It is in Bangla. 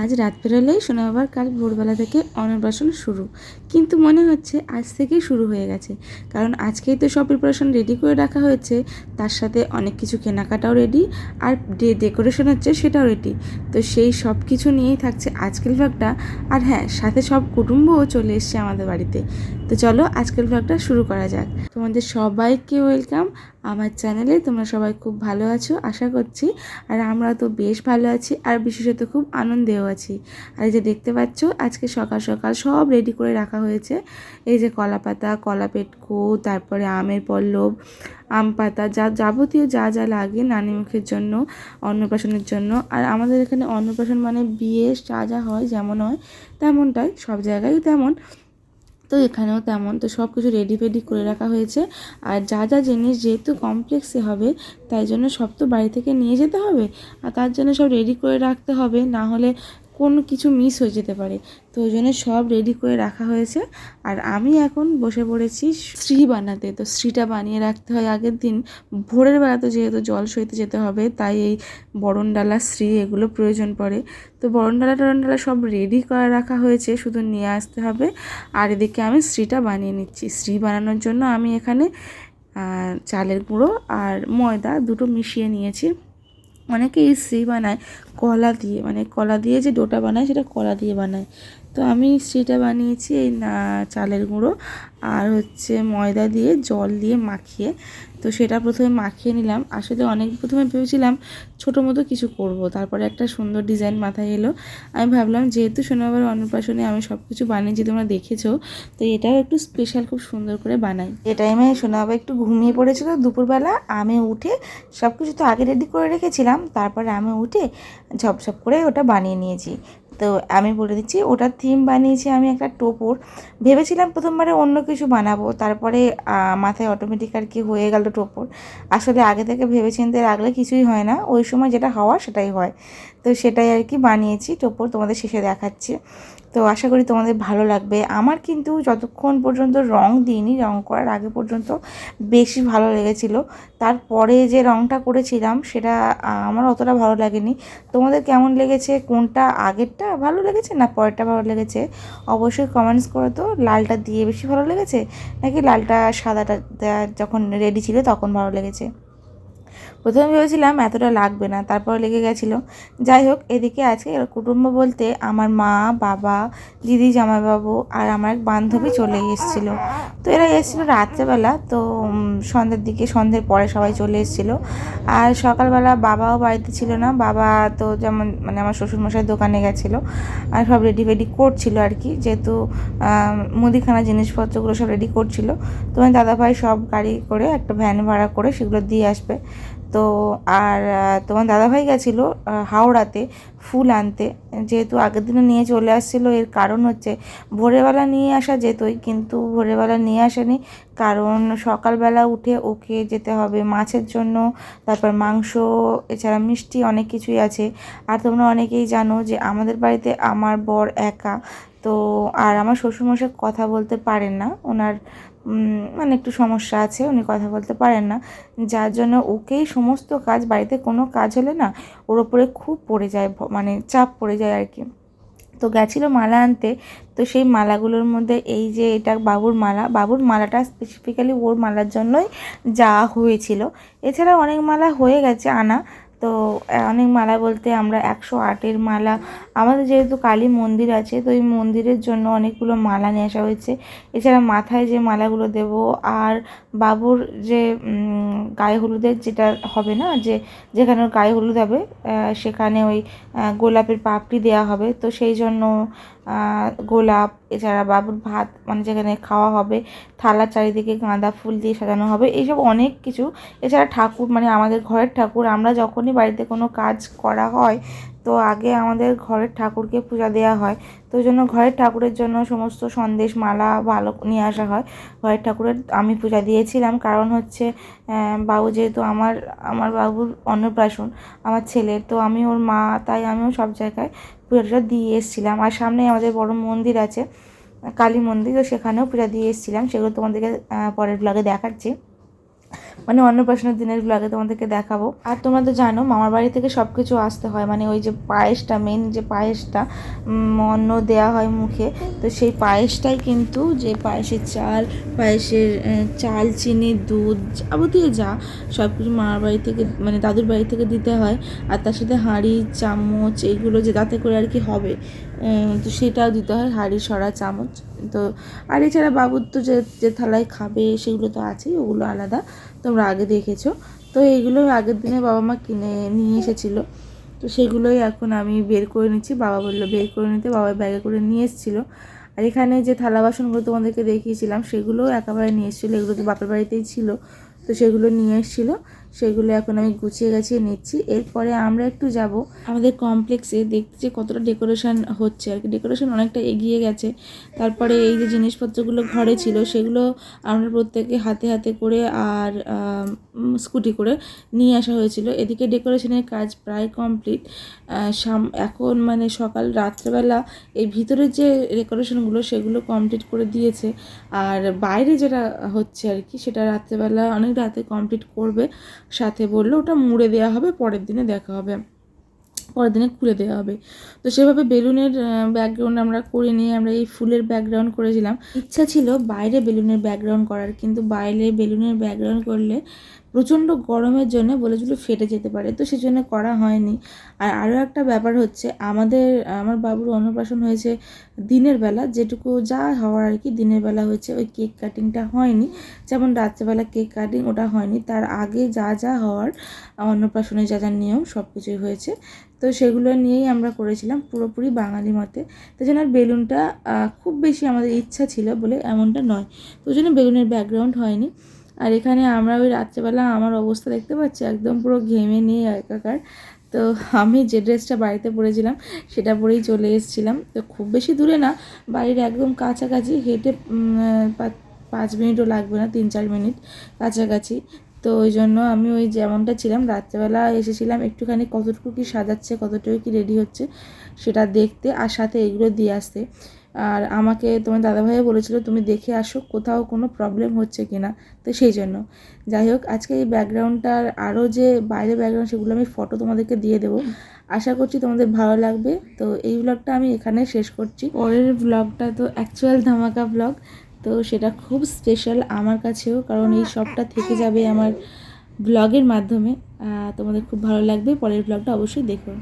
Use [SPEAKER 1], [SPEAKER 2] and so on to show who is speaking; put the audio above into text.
[SPEAKER 1] আজ রাত বেরোলেই শোনা কাল ভোরবেলা থেকে অন্নপ্রাশন শুরু। কিন্তু মনে হচ্ছে আজ থেকেই শুরু হয়ে গেছে। কারণ আজকেই তো সব প্রিপারেশন রেডি করে রাখা হয়েছে। তার সাথে অনেক কিছু কেনাকাটাও রেডি আর ডে ডেকোরেশন হচ্ছে সেটাও রেডি তো সেই সব কিছু নিয়েই থাকছে আজকের ভাগটা আর হ্যাঁ সাথে সব কুটুম্বও চলে এসছে আমাদের বাড়িতে। তো চলো আজকের ভ্লগটা শুরু করা যাক। তোমাদের সবাইকে ওয়েলকাম আমার চ্যানেলে তোমরা সবাই খুব ভালো আছো, আশা করছি। আর আমরা তো বেশ ভালো আছি, আর বিশেষত খুব আনন্দেও আছি। আর এই যে দেখতে পাচ্ছ, আজকে সকাল সকাল সব রেডি করে রাখা হয়েছে। এই যে কলা পাতা, কলা পেটকো, তারপরে আমের পল্লব, আম পাতা, যা যাবতীয় যা যা লাগে নানি মুখের জন্য, অন্নপ্রাশনের জন্য। আর আমাদের এখানে অন্নপ্রাশন মানে বিয়ে, যা যা হয় যেমন হয়, তেমনটাই, সব জায়গায় তেমন। তো এখানেও তেমন। তো সব কিছু রেডি ফেডি করে রাখা হয়েছে। আর যা যা জিনিস যেহেতু কমপ্লেক্সে হবে, তাই জন্য সব তো বাড়ি থেকে নিয়ে যেতে হবে। আর তার জন্য সব রেডি করে রাখতে হবে। না হলে কোনো কিছু মিস হয়ে যেতে পারে। তো ওই জন্য সব রেডি করে রাখা হয়েছে। আর আমি এখন বসে পড়েছি শ্রী বানাতে। তো শ্রীটা বানিয়ে রাখতে হয় আগের দিন। ভোরের বেলা তো যেহেতু জল সইতে যেতে হবে, তাই এই বরণ ডালা শ্রী এগুলো প্রয়োজন পড়ে। তো বরণ ডালা টরণ ডালা সব রেডি করে রাখা হয়েছে, শুধু নিয়ে আসতে হবে। আর এদিকে আমি শ্রীটা বানিয়ে নিচ্ছি। শ্রী বানানোর জন্য আমি এখানে চালের গুঁড়ো আর ময়দা দুটো মিশিয়ে নিয়েছি। অনেকে এই শ্রী বানায়। কলা দিয়ে মানে কলা দিয়ে যে ডোটা বানায় সেটা কলা দিয়ে বানায়। তো আমি শ্রীটা বানিয়েছি এই না, চালের গুঁড়ো আর হচ্ছে ময়দা দিয়ে জল দিয়ে মাখিয়ে। তো সেটা প্রথমে মাখিয়ে নিলাম। আসলে অনেক প্রথমে ভেবেছিলাম ছোটো মতো কিছু করব, তারপরে একটা সুন্দর ডিজাইন মাথায় এলো। আমি ভাবলাম যেহেতু সোনাবার অন্নপ্রাশনে আমি সব কিছু বানিয়েছি তোমরা দেখেছ, তো এটাও একটু স্পেশাল খুব সুন্দর করে বানাই। এ টাইমে সোনাবা একটু ঘুমিয়ে পড়েছিল দুপুরবেলা। আমি উঠে সব কিছু তো আগে রেডি করে রেখেছিলাম। তারপরে আমি উঠে ঝপঝপ করে ওটা বানিয়ে নিয়েছি। তো আমি বলে দিচ্ছি ওটার থিম বানিয়েছি আমি একটা টোপর। ভেবেছিলাম প্রথমবারে অন্য কিছু বানাবো, তারপরে মাথায় অটোমেটিক আর কি হয়ে গেল টোপর। আসলে আগে থেকে ভেবে চিনতে রাখলে কিছুই হয় না, ওই সময় যেটা হওয়া সেটাই হয়। তো সেটাই আর কি বানিয়েছি, টোপর তোমাদের শেষে দেখাচ্ছি। তো আশা করি তোমাদের ভালো লাগবে। আমার কিন্তু যতক্ষণ পর্যন্ত রং দিইনি, রং করার আগে পর্যন্ত বেশি ভালো লেগেছিল। তারপরে যে রংটা করেছিলাম, সেটা আমার অতটা ভালো লাগেনি। তোমাদের কেমন লেগেছে? কোনটা আগেরটা ভালো লেগেছে না পরেরটা ভালো লেগেছে? অবশ্যই কমেন্টস করো তো। লালটা দিয়ে বেশি ভালো লেগেছে? নাকি লালটা সাদাটা, যখন রেডি ছিল তখন ভালো লেগেছে? প্রথমে ভেবেছিলাম এতটা লাগবে না, তারপর লেগে গেছিল। যাই হোক, এদিকে আজকে কুটুম্ব বলতে আমার মা, বাবা, দিদি, জামাইবাবু আর আমার এক বান্ধবী চলে এসেছিল। তো এরা এসেছিল রাত্রেবেলা, তো সন্ধ্যের দিকে, সন্ধ্যের পরে সবাই চলে এসেছিল। আর সকালবেলা বাবাও বাড়িতে ছিল না, বাবা তো যেমন মানে আমার শ্বশুরমশাই দোকানে গেছিল আর সব রেডি ফেডি করছিল আর কি, যেহেতু মুদিখানা জিনিসপত্রগুলো সব রেডি করছিল। তো দাদাভাই সব গাড়ি করে একটা ভ্যান ভাড়া করে সেগুলো দিয়ে আসবে। তো আর তোমার দাদাভাই গেছিল হাওড়াতে ফুল আনতে। যেহেতু আগের দিনে নিয়ে চলে আসছিল, এর কারণ হচ্ছে ভোরবেলা নিয়ে আসা যেতই, কিন্তু ভোরবেলা নিয়ে আসেনি। কারণ সকালবেলা উঠে ওকে যেতে হবে মাছের জন্য, তারপর মাংস, এছাড়া মিষ্টি অনেক কিছুই আছে। আর তোমরা অনেকেই জানো যে আমাদের বাড়িতে আমার বর একা, তো আর আমার শ্বশুরমশাই কথা বলতে পারেন না। ওনার মানে একটু সমস্যা আছে, উনি কথা বলতে পারেন না। যার জন্য ওকেই সমস্ত কাজ, বাড়িতে কোনো কাজ হলে না, ওর ওপরে খুব পড়ে যায় মানে চাপ পড়ে যায় আর কি। তো গেছিল মালা আনতে, তো সেই মালাগুলোর মধ্যে এই যে এটা বাবুর মালা, বাবুর মালাটা স্পেসিফিক্যালি ওর মালার জন্যই যাওয়া হয়েছিল। এছাড়া অনেক মালা হয়ে গেছে আনা তো অনেক মালা বলতে আমরা একশো আটের মালা। আমাদের যেহেতু কালী মন্দির আছে, তো এই মন্দিরের জন্য অনেকগুলো মালা নিয়ে আসা হয়েছে। এছাড়া মাথায় যে মালাগুলো দেব আর বাবুর যে গায়ে হলুদের যেটা হবে না, যে, যেখানে ওর গায়ে হলুদ হবে সেখানে ওই গোলাপের পাপড়ি দেওয়া হবে। তো সেই জন্য গোলাপ, এছাড়া বাবুর ভাত মানে যেখানে খাওয়া হবে, থালার চারিদিকে গাঁদা ফুল দিয়ে সাজানো হবে, এইসব অনেক কিছু। এছাড়া ঠাকুর মানে আমাদের ঘরের ঠাকুর, আমরা যখনই বাড়িতে কোনো কাজ করা হয়, তো আগে আমাদের ঘরের ঠাকুরকে পূজা দেওয়া হয়। তো ওই জন্য ঘরের ঠাকুরের জন্য সমস্ত সন্দেশ মালা ভালো নিয়ে আসা হয়। ঘরের ঠাকুরের আমি পূজা দিয়েছিলাম, কারণ হচ্ছে বাবু যেহেতু আমার আমার বাবুর অন্নপ্রাশন, আমার ছেলের, তো আমি ওর মা, তাই আমিও সব জায়গায় পূজাটা দিয়ে এসেছিলাম। আর সামনে আমাদের বড় মন্দির আছে, কালী মন্দির, তো সেখানেও পূজা দিয়ে এসেছিলাম। সেগুলো তোমাদেরকে পরের ব্লগে দেখাচ্ছি। মানে অন্নপ্রাশনের দিনেরগুলো আগে তোমাদেরকে দেখাবো। আর তোমরা তো জানো, মামার বাড়ি থেকে সব কিছু আসতে হয়। মানে ওই যে পায়েসটা মেন যে পায়েসটা অন্ন দেওয়া হয় মুখে। তো সেই পায়েসটাই কিন্তু যে পায়েসের চাল পায়েসের চাল, চিনি, দুধ, যাবতীয় যা সব কিছু মামার বাড়ি থেকে মানে দাদুর বাড়ি থেকে দিতে হয়। আর তার সাথে হাঁড়ি, চামচ, এইগুলো যে যাতে করে আর কি হবে। তো সেটাও দিতে হয়, হাঁড়ি, সরা, চামচ। তো, আর এছাড়া বাবুর তো যে যে থালায় খাবে, সেগুলো তো আছেই, ওগুলো আলাদা, তোমরা আগে দেখেছ। তো এইগুলো আগের দিনে বাবা মা কিনে নিয়ে এসেছিল। তো সেগুলোই এখন আমি বের করে নিচ্ছি। বাবা বলল, বের করে নিতে। বাবা ব্যাগে করে নিয়ে এসেছিল। আর এখানে যে থালা বাসনগুলো তোমাদেরকে দেখিয়েছিলাম, সেগুলোও একেবারে নিয়ে এসেছিল। এগুলো তো বাপের বাড়িতেই ছিল। তো সেগুলো নিয়ে এসেছিল। সেগুলো এখন আমি গুছিয়ে গাছিয়ে নিচ্ছি। এরপরে আমরা একটু যাব। আমাদের কমপ্লেক্সে দেখতে যে কতটা ডেকোরেশন হচ্ছে আর কি। ডেকোরেশন অনেকটা এগিয়ে গেছে। তারপরে এই যে জিনিসপত্রগুলো ঘরে ছিল, সেগুলো আমরা প্রত্যেকে হাতে হাতে করে আর স্কুটি করে নিয়ে আসা হয়েছিল। এদিকে ডেকোরেশনের কাজ প্রায় কমপ্লিট সাম, এখন মানে সকাল রাত্রেবেলা এই ভিতরের যে ডেকোরেশনগুলো সেগুলো কমপ্লিট করে দিয়েছে। আর বাইরে যেটা হচ্ছে আর কি, সেটা রাত্রেবেলা অনেক রাতে কমপ্লিট করবে। সাথে বলল, ওটা মুড়ে দেওয়া হবে, পরের দিনে দেখা হবে। পরের দিনে খুলে দেওয়া হবে। তো সেভাবে বেলুনের ব্যাকগ্রাউন্ড আমরা করে নিয়ে আমরা এই ফুলের ব্যাকগ্রাউন্ড করেছিলাম। ইচ্ছা ছিল বাইরে বেলুনের ব্যাকগ্রাউন্ড করার, কিন্তু বাইরে বেলুনের ব্যাকগ্রাউন্ড করলে প্রচণ্ড গরমের জন্য বলেছিল ফেটে যেতে পারে, তো সেজন্য করা হয়নি। আর আরও একটা ব্যাপার হচ্ছে, আমাদের, আমার বাবুর অন্নপ্রাশন হয়েছে দিনের বেলা, যেটুকু যা হওয়ার আর কি দিনের বেলা হয়েছে, ওই কেক কাটিংটা হয়নি। যেমন রাত্রেবেলা কেক কাটিং ওটা হয়নি, তার আগে যা যা হওয়ার, অন্নপ্রাশনের যা যা নিয়ম সব কিছুই হয়েছে। তো সেগুলো নিয়েই আমরা করেছিলাম পুরোপুরি বাঙালি মতে। তো জন্য বেলুনটা খুব বেশি আমাদের ইচ্ছা ছিল বলে এমনটা নয়। তো জন্য বেলুনের ব্যাকগ্রাউন্ড হয়নি। আর এখানে আমরা ওই রাত্রেবেলা আমার অবস্থা দেখতে পাচ্ছি, একদম পুরো ঘেমে নিয়ে একাকার। তো আমি যে ড্রেসটা বাড়িতে পরেছিলাম, সেটা পরেই চলে এসেছিলাম। তো খুব বেশি দূরে না, বাড়ির একদম কাছাকাছি হেঁটে পাঁচ মিনিটও লাগবে না, তিন চার মিনিট কাছাকাছি। তো ওই জন্য আমি ওই যেমনটা ছিলাম, রাত্রেবেলা এসেছিলাম একটুখানি কতটুকু কি সাজাচ্ছে, কতটুকু কি রেডি হচ্ছে, সেটা দেখতে আর সাথে এগুলো দিয়ে আসতে। আর আমাকে তোমার দাদাভাইও বলেছিল তুমি দেখে আসো কোথাও কোনো প্রবলেম হচ্ছে কি না তো সেই জন্য। যাই হোক আজকে এই ব্যাকগ্রাউন্ডটার আরও যে বাইরে ব্যাকগ্রাউন্ড সেগুলো আমি ফটো তোমাদেরকে দিয়ে দেবো। আশা করছি তোমাদের ভালো লাগবে। তো এই ব্লগটা আমি এখানে শেষ করছি। পরের ব্লগটা তো অ্যাকচুয়াল ধামাকা ব্লগ তো সেটা খুব স্পেশাল আমার কাছেও কারণ এই সবটা থেকে যাবে আমার ব্লগের মাধ্যমে। তোমাদের খুব ভালো লাগবে পরের ব্লগটা অবশ্যই দেখো।